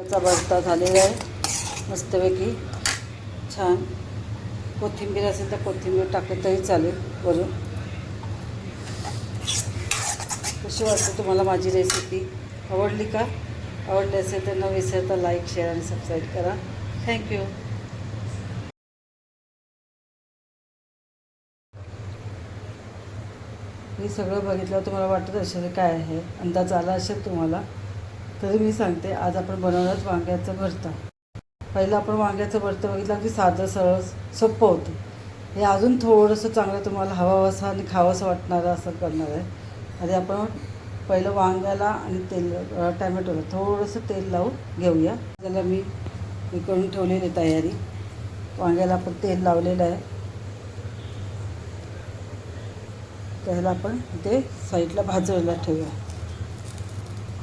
त्याचा भरता झालेला आहे. मस्तपैकी छान. कोथिंबीर असेल तर कोथिंबीर टाकलं तरी चालेल वरून. कशी वाटते तुम्हाला माझी रेसिपी आवडली का? आवडली असेल तर न विसरता लाईक शेअर आणि सबस्क्राईब करा. थँक्यू हे सगळं बघितलं तुम्हाला वाटत असेल काय आहे? अंदाज आला असेल तुम्हाला? तरी मी सांगते आज आपण बनवणारच वांग्याचं भरतं. पहिलं आपण वांग्याचं भरतं बघितलं की साधं सरळ सोपं होतं. हे अजून थोडंसं चांगलं तुम्हाला हवावंसं आणि खावंसं वाटणारं असं करणार आहे. आधी आपण पहिलं वांग्याला आणि तेल टॅमॅटोला थोडंसं तेल लावून घेऊया. त्याला मी हे करून ठेवलेली तयारी. वांग्याला आपण तेल लावलेलं आहे. त्याला आपण ते साईडला भाजवायला ठेवूया.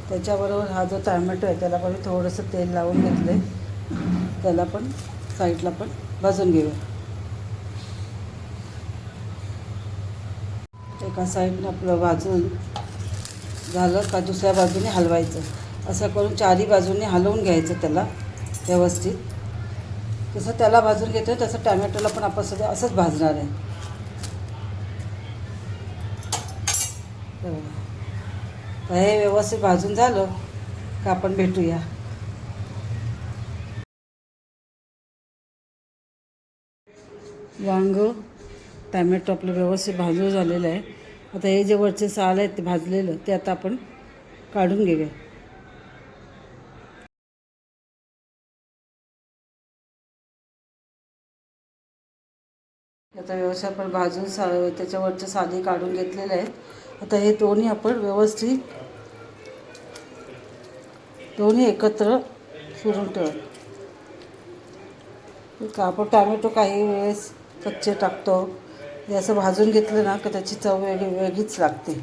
त्याच्याबरोबर हा जो टॅमॅटो आहे त्याला पण मी थोडंसं तेल लावून घेतलं आहे त्याला पण साईडला पण भाजून घेऊया. एका साईडनं आपलं भाजून झालं का दुसऱ्या बाजूने हलवायचं. असं करून चारही बाजूने हलवून घ्यायचं त्याला व्यवस्थित. जसं त्याला भाजून घेतो तसं टॅमॅटोला पण आपण सध्या असंच भाजणार आहे. हे व्यवस्थित भाजून झालं का आपण भेटूया. वांग टॅमॅटो आपलं व्यवस्थित भाजून झालेलं आहे. आता हे जे वरचे साल आहेत ते भाजलेलं ते आता आपण काढून घेऊया. आता व्यवस्थित आपण भाजून सा त्याच्यावरचे साली काढून घेतलेले आहेत. आता हे दोन्ही आपण व्यवस्थित दोन्ही एकत्र फिरून ठेव का आपण टॅमॅटो काही वेळेस कच्चे टाकतो. हे असं भाजून घेतलं ना का त्याची चव वेगळी वेगळीच लागते.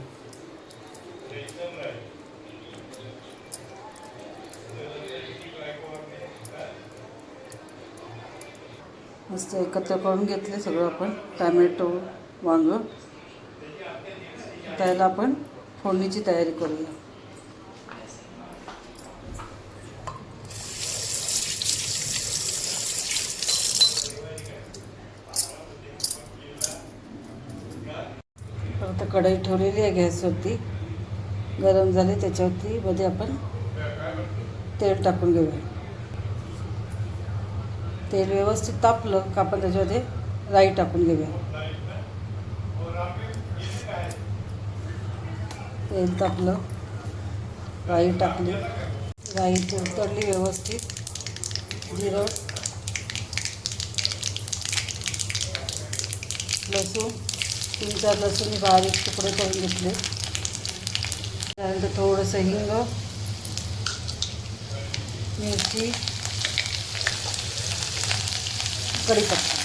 मस्त एकत्र करून घेतले सगळं आपण टॅमॅटो वांग. त्याला आपण फोडणीची तयारी करूया. आता कढई ठेवलेली आहे गॅसवरती. गरम झाली त्याच्यावरती मध्ये आपण तेल टाकून घेऊया. तेल व्यवस्थित तापलं का आपण त्याच्यामध्ये राई टाकून घेऊया. तेल टाकलं राई टाकली. राई उतरली व्यवस्थित जिरं लसूण तीन चार लसूण बारीक तुकडे करून घेतले. त्यानंतर थोडंसं हिंग मिरची कढीपत्ता.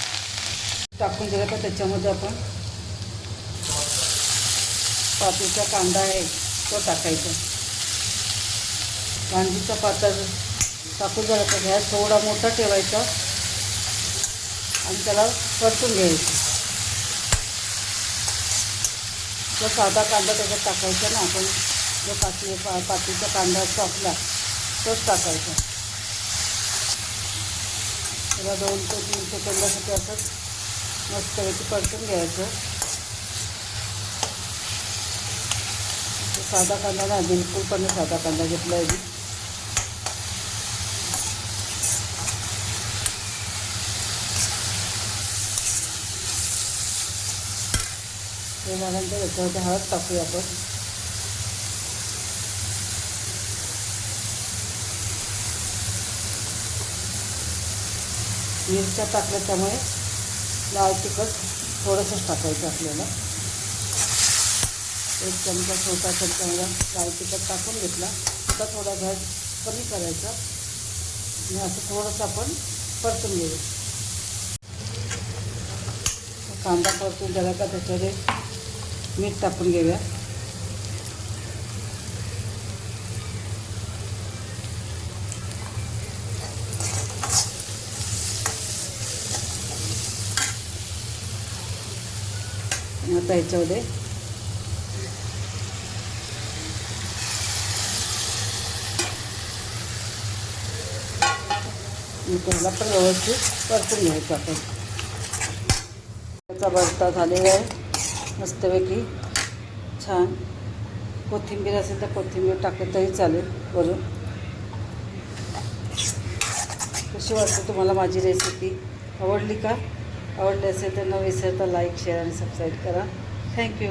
टाकून दिलं का त्याच्यामध्ये आपण पातीचा कांदा आहे तो टाकायचा. कांदीचा पाता टाकून झाला तर गॅस थोडा मोठा ठेवायचा आणि त्याला परतून घ्यायचं. जो साधा कांदा त्याच्यात टाकायचा ना आपण जो पाती पा पातीचा कांदा असतो आपला तोच टाकायचा. त्याला दोन ते तीन सेकंदासाठी असंच मस्त परतून घ्यायचं. साधा कांदा नाही बिलकुल पण साधा कांदा घेतला आहे मी. ते झाल्यानंतर याच्यावरती हळद टाकूया आपण मिरच्या टाकल्या त्यामुळे लाल तिखट थोडंसंच टाकायचं आपल्याला एक चमचा छोटा चमचा लाल तिखट टाकून घेतला. आता थोडा गॅस कमी करायचा. आणि असं थोडंसं आपण परतून घेऊ. कांदा परतून झाला का त्याच्यामध्ये मीठ टाकून घेऊया. आता याच्यामध्ये त्याला पण व्यवस्थित परतून घ्यायचं आपण त्याचा भरता झालेला आहे. मस्तपैकी छान कोथिंबीर असेल तर कोथिंबीर टाकलं तरी चालेल वरून. कशी वाटते तुम्हाला माझी रेसिपी आवडली का? आवडली असेल तर न विसरता लाईक शेअर आणि सबस्क्राईब करा. Thank you